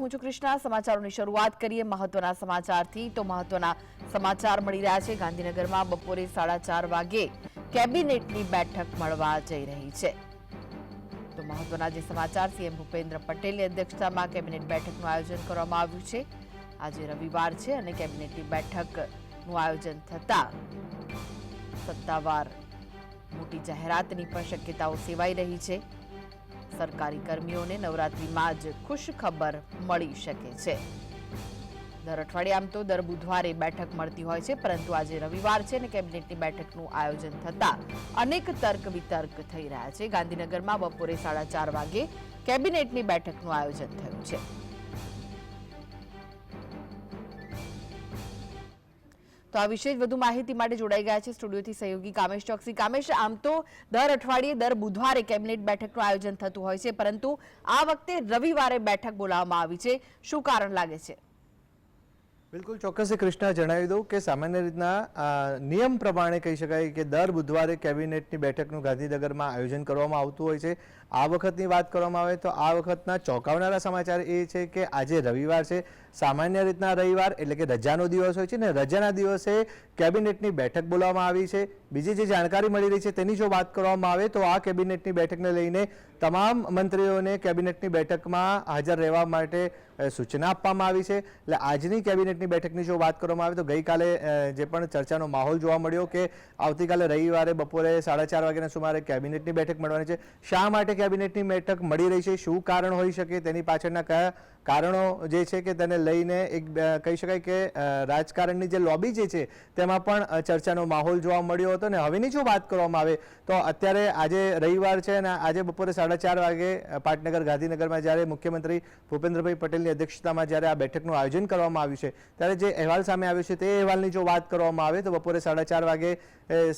હું છું કૃષ્ણા. સમાચારોની શરૂઆત કરીએ મહત્વના સમાચારથી. તો મહત્વના સમાચાર મળી રહ્યા છે. ગાંધીનગરમાં બપોરે સાડા ચાર વાગે કેબિનેટની બેઠક મળવા જઈ રહી છે. તો મહત્વના જે સમાચાર, સીએમ ભૂપેન્દ્ર પટેલની અધ્યક્ષતામાં કેબિનેટ બેઠકનું આયોજન કરવામાં આવ્યું છે. આજે રવિવાર છે અને કેબિનેટની બેઠકનું આયોજન થતાં સત્તાવાર મોટી જાહેરાતની પણ શક્યતાઓ સેવાઈ રહી છે. સરકારી કર્મીઓને નવરાત્રિમાં જ ખુશ ખબર મળી શકે છે. દર અઠવાડિયે આમ તો દર બુધવારે બેઠક મળતી હોય છે, પરંતુ આજે રવિવાર છે અને કેબિનેટની બેઠકનું આયોજન થતાં અનેક તર્ક વિતર્ક થઈ રહ્યા છે. ગાંધીનગરમાં બપોરે સાડા ચાર વાગે કેબિનેટની બેઠકનું આયોજન થયું છે. તો આ વિશે વધુ માહિતી માટે જોડાઈ ગયા છે સ્ટુડિયોથી સહયોગી કામેશ ચોકસી. કામેશ, આમ તો દર અઠવાડિયે, દર બુધવારે કેબિનેટ બેઠકનું આયોજન થતું હોય છે, પરંતુ આ વખતે રવિવારે બેઠક બોલાવવામાં આવી છે. શું કારણ લાગે છે? બિલકુલ ચોક્કસ કૃષ્ણા જણાવી દઉં કે સામાન્ય રીતના નિયમ પ્રમાણે કહી શકાય કે દર બુધવારે કેબિનેટની બેઠકનું ગાંધીનગરમાં આયોજન કરવામાં આવતું હોય છે. આ વખતની વાત કરવામાં આવે તો આ વખતના ચોંકાવનારા સમાચાર એ છે કે આજે રવિવાર છે. સામાન્ય રીતના રવિવાર એટલે કે રજાનો દિવસ હોય છે ને રજાના દિવસે કેબિનેટની બેઠક બોલાવવામાં આવી છે. બીજી જે જાણકારી મળી રહી છે તેની જો વાત કરવામાં આવે તો આ કેબિનેટની બેઠકને લઈને તમામ મંત્રીઓને કેબિનેટની બેઠકમાં હાજર રહેવા માટે સૂચના આપવામાં આવી છે. એટલે આજની કેબિનેટની બેઠકની જો વાત કરવામાં આવે તો ગઈકાલે જે પણ ચર્ચાનો માહોલ જોવા મળ્યો કે આવતીકાલે રવિવારે બપોરે સાડા ચાર વાગ્યાના સુમારે કેબિનેટની બેઠક મળવાની છે. શા માટે કેબિનેટની બેઠક મળી રહી છે? શું કારણ હોઈ શકે? તેની પાછળના કયા કારણો જે છે કે તેને લઈને એક કહી શકાય કે રાજકારણની જે લોબી જે છે તેમાં પણ ચર્ચાનો માહોલ જોવા મળ્યો હતો. ને હવેની જો વાત કરવામાં આવે તો અત્યારે આજે રવિવાર છે અને આજે બપોરે સાડા ચાર વાગે પાટનગર, ગાંધીનગરમાં જ્યારે મુખ્યમંત્રી ભૂપેન્દ્રભાઈ પટેલની અધ્યક્ષતામાં જ્યારે આ બેઠકનું આયોજન કરવામાં આવ્યું છે, ત્યારે જે અહેવાલ સામે આવ્યો છે તે અહેવાલની જો વાત કરવામાં આવે તો બપોરે સાડા ચાર વાગે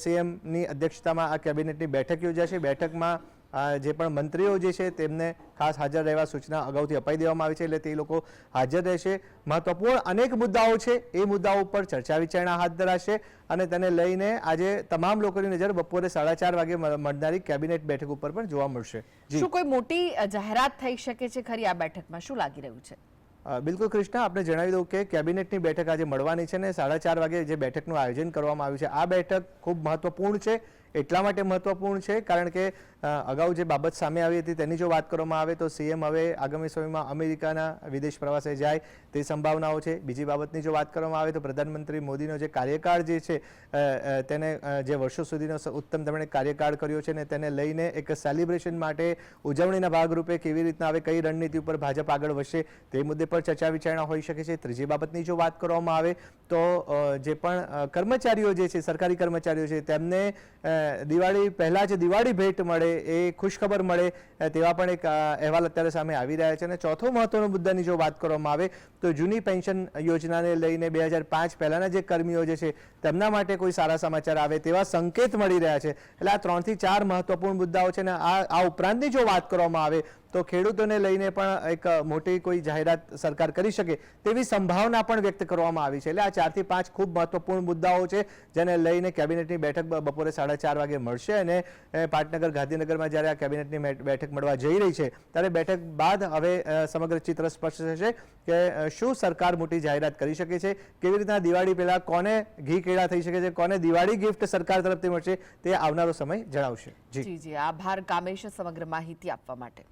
સીએમની અધ્યક્ષતામાં આ કેબિનેટની બેઠક યોજાશે. બેઠકમાં જે પણ મંત્રીઓ જે છે તેમને ખાસ હાજર રહેવા સૂચના અગાઉથી અપાઈ દેવામાં આવી છે એટલે તે લોકો હાજર રહેશે. મહત્વપૂર્ણ અનેક મુદ્દાઓ છે એ મુદ્દાઓ ઉપર ચર્ચા વિચારણા હાથ ધરાશે અને તેને લઈને આજે તમામ લોકોની નજર બપોરે સાડા ચાર વાગે મળનારી કેબિનેટ બેઠક ઉપર પણ જોવા મળશે. શું કોઈ મોટી જાહેરાત થઈ શકે છે ખરી આ બેઠકમાં? શું લાગી રહ્યું છે? બિલકુલ કૃષ્ણા આપણે જણાવી દઉં કે કેબિનેટની બેઠક આજે મળવાની છે ને સાડા ચાર વાગે જે બેઠકનું આયોજન કરવામાં આવ્યું છે. આ બેઠક ખૂબ મહત્વપૂર્ણ છે. એટલા માટે મહત્વપૂર્ણ છે, કારણ કે અગાઉ જે બાબત સામે આવી હતી તેની જો વાત કરવામાં આવે તો સીએમ હવે આગામી સમયમાં અમેરિકાના વિદેશ પ્રવાસે જાય તે સંભાવનાઓ છે. બીજી બાબતની જો વાત કરવામાં આવે તો પ્રધાનમંત્રી મોદીનો જે કાર્યકાળ જે છે તેને જે વર્ષો સુધીનો ઉત્તમ તેમણે કાર્યકાળ કર્યો છે ને તેને લઈને એક સેલિબ્રેશન માટે ઉજવણીના ભાગરૂપે કેવી રીતના હવે કઈ રણનીતિ ઉપર ભાજપ આગળ વધશે તે મુદ્દે પર ચર્ચા વિચારણા હોઈ શકે છે. ત્રીજી બાબતની જો વાત કરવામાં આવે તો જે પણ કર્મચારીઓ જે છે, સરકારી કર્મચારીઓ છે તેમને દિવાળી, પહેલાં જે દિવાળી ભેટ મળે, એ ખુશખબર મળે તેવા પણ એક અહેવાલ અત્યારે સામે આવી રહ્યા છે. અને ચોથો મહત્વનો મુદ્દાની જો વાત કરવામાં આવે, તો જૂની પેન્શન યોજનાને લઈને બે હજાર પાંચ પહેલાંના જે કર્મીઓ જે છે, તેમના માટે કોઈ સારા સમાચાર આવે તેવા સંકેત મળી રહ્યા છે. એટલે આ ત્રણથી ચાર મહત્વપૂર્ણ મુદ્દાઓ છે અને આ આ ઉપરાંતની જો વાત કરવામાં આવે તો ખેડૂતોને લઈને પણ એક મોટી કોઈ જાહેરાત સરકાર કરી શકે તેવી સંભાવના પણ વ્યક્ત કરવામાં આવી છે. એટલે આ ચારથી પાંચ ખૂબ મહત્વપૂર્ણ મુદ્દાઓ છે, જેને લઈને કેબિનેટની બેઠક બપોરે સાડા ચાર વાગે મળશે અને પાટનગર, ગાંધીનગરમાં જ્યારે આ કેબિનેટની બેઠક મળવા જઈ રહી છે, ત્યારે બેઠક બાદ હવે સમગ્ર ચિત્ર સ્પષ્ટ થશે કે શું સરકાર મોટી જાહેરાત કરી શકે છે, કેવી રીતના દિવાળી પહેલાં કોને ઘી કેળા થઈ શકે છે, કોને દિવાળી ગિફ્ટ સરકાર તરફથી મળશે તે આવનારો સમય જણાવશે. જી જી. આભાર કામેશ સમગ્ર માહિતી આપવા માટે.